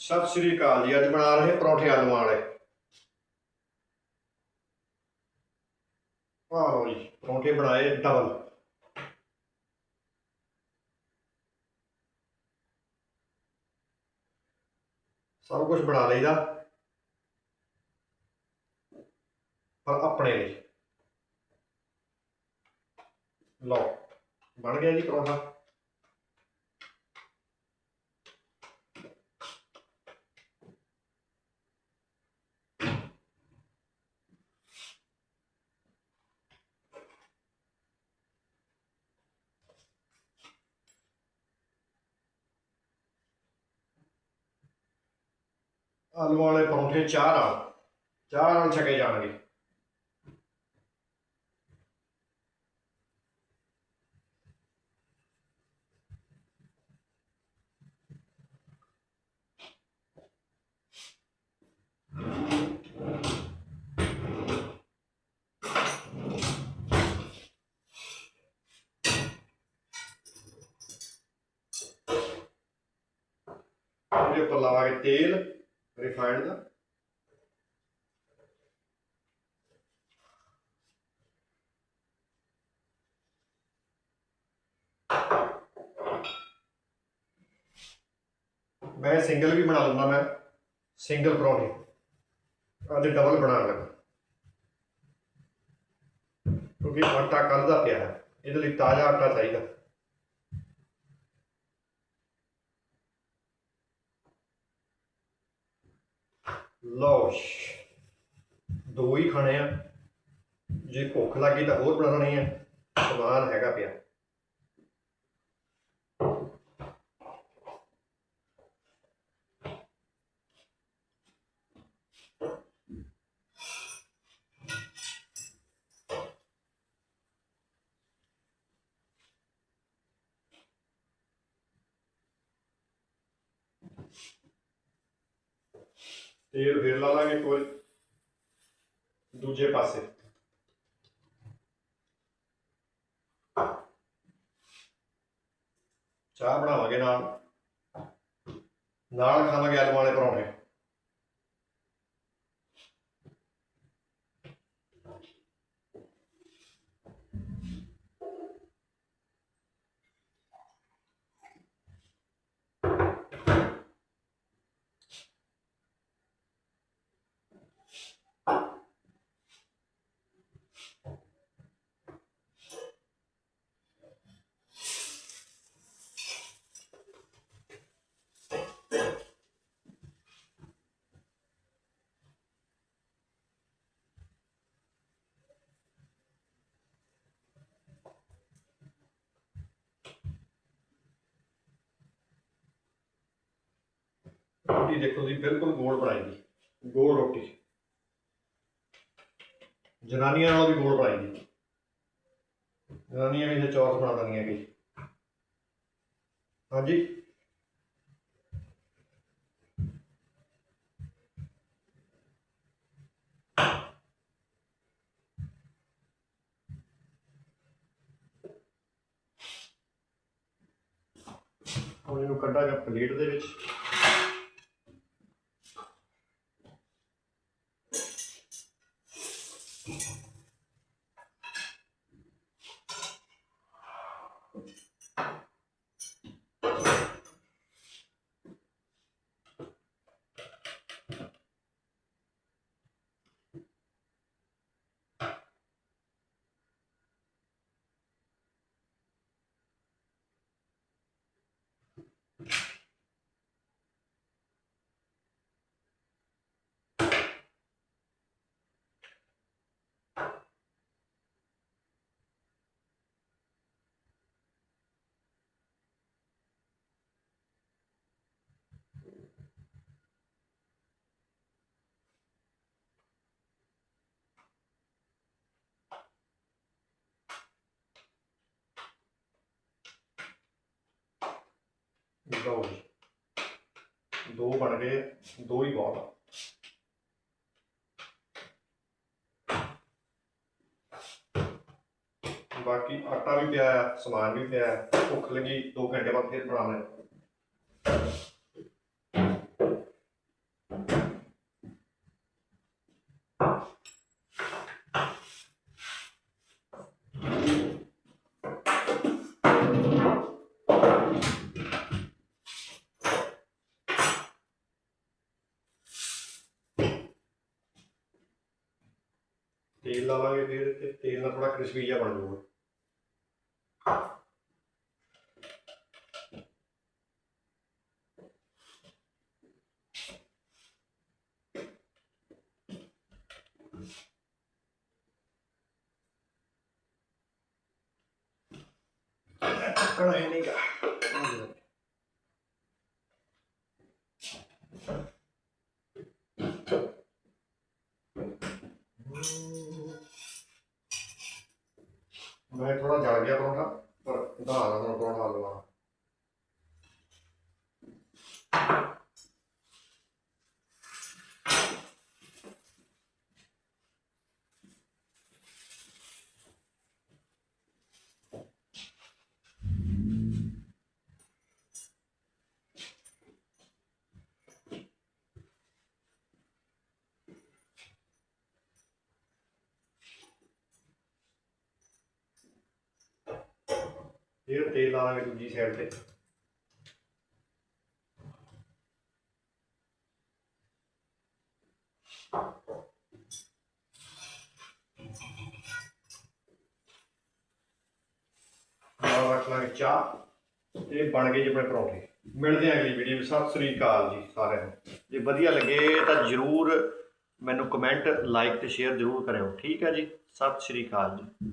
ਸਤਿ ਸ੍ਰੀ ਅਕਾਲ ਜੀ, ਅੱਜ ਬਣਾ ਰਹੇ ਪਰੌਂਠੇ ਆਲੂਆਂ ਵਾਲੇ। ਆਹ ਲਓ ਜੀ, ਪਰੌਂਠੇ ਬਣਾਏ ਡਬਲ ਸਭ ਕੁਝ ਬਣਾ ਲਈਦਾ। ਪਰ ਆਪਣੇ ਲਈ। ਲਓ, ਬਣ ਗਿਆ ਜੀ ਪਰੌਂਠਾ। ਆਲੂ ਵਾਲੇ ਪਰੌਂਠੇ ਚਾਹ ਨਾਲ ਚਾਹ ਨਾਲ ਛਕੇ ਜਾਣਗੇ। ਉਹਦੇ ਉੱਪਰ ਲਾਵਾਂਗੇ ਤੇਲ। ਰਿਫਾਈਨਡ ਦਾ? ਮੈਂ ਸਿੰਗਲ ਵੀ ਬਣਾ ਲੂੰਗਾ ਮੈਂ। ਸਿੰਗਲ ਪਰੌਂਠੇ। ਅੱਜ ਡਬਲ ਬਣਾ ਲੱਗਾ ਕਿਉਂਕਿ ਆਟਾ ਕੱਲ ਦਾ ਪਿਆ ਹੈ। ਇਹਦੇ ਲਈ ਤਾਜ਼ਾ ਆਟਾ ਚਾਹੀਦਾ। ਲਓ ਦੋ ਹੀ ਖਾਣੇ ਆ। ਜੇ ਭੁੱਖ ਲੱਗੀ ਤਾਂ ਹੋਰ ਬਣਾ ਲੈਣੀ ਆ। ਸਮਾਨ ਹੈਗਾ ਪਿਆ। ਤੇਲ ਫੇਰ ਲਾ ਲਾਂਗੇ ਕੋਈ ਦੂਜੇ ਪਾਸੇ। ਚਾਹ ਬਣਾਵਾਂਗੇ ਨਾਲ। ਨਾਲ ਖਾਵਾਂਗੇ ਆਲੂ ਵਾਲੇ ਪਰੌਂਠੇ। ਰੋਟੀ ਦੇਖੋ ਜੀ, ਬਿਲਕੁਲ ਗੋਲ ਬਣਾਈ ਦੀ ਗੋਲ ਰੋਟੀ। ਜਨਾਨੀਆਂ ਨਾਲ ਵੀ ਗੋਲ ਬਣਾਈ ਦੀ ਜਨਾਨੀਆਂ ਵੀ ਜੇ ਚੌਰਸ ਬਣਾ ਦਿੰਦੀਆਂ ਕਿ ਹਾਂਜੀ। ਹੁਣ ਇਹਨੂੰ ਕੱਢਾਂਗਾ ਪਲੇਟ ਦੇ ਵਿੱਚ। ਲਓ ਜੀ। ਦੋ ਬਣ ਗਏ, ਦੋ ਹੀ ਬਹੁਤ ਆ। ਬਾਕੀ ਆਟਾ ਵੀ ਪਿਆ ਆ ਸਮਾਨ ਵੀ ਪਿਆ, ਭੁੱਖ ਲੱਗੀ 2 ਘੰਟੇ ਬਾਅਦ ਫਿਰ ਬਣਾ ਲੈ ਤੇਲ ਫਿਰ ਤੇ ਤੇਲ ਨਾਲ ਥੋੜਾ ਕ੍ਰਿਸਪੀ ਜਿਹਾ ਬਣ ਜਾਊਗਾ। ਢੱਕਣਾ ਨਹੀਂਗਾ ਮੈਂ ਥੋੜਾ ਜਲ ਗਿਆ ਪਰੌਂਠਾ ਪਰ ਉਧਾਰ ਨਾਲ ਪਰੌਂਠਾ ਲਵਾਉਣਾ ਫਿਰ ਤੇਲ ਲਾ ਲਾਂਗੇ ਦੂਜੀ ਸਾਈਡ ਤੇ। ਨਾਲ ਰੱਖ ਲਾਂਗੇ ਚਾਹ, ਇਹ ਬਣ ਗਏ ਜੀ ਆਪਣੇ ਪਰੌਂਠੇ। ਮਿਲਦੇ ਆਂ ਅਗਲੀ ਵੀਡੀਓ ਵਿੱਚ। ਸਤਿ ਸ੍ਰੀ ਅਕਾਲ ਜੀ ਸਾਰਿਆਂ ਨੂੰ। ਜੇ ਵਧੀਆ ਲੱਗੇ ਤਾਂ ਜਰੂਰ ਮੈਨੂੰ ਕਮੈਂਟ ਲਾਈਕ ਤੇ ਸ਼ੇਅਰ ਜਰੂਰ ਕਰਿਓ। ਠੀਕ ਹੈ ਜੀ? ਸਤਿ ਸ੍ਰੀ ਅਕਾਲ ਜੀ।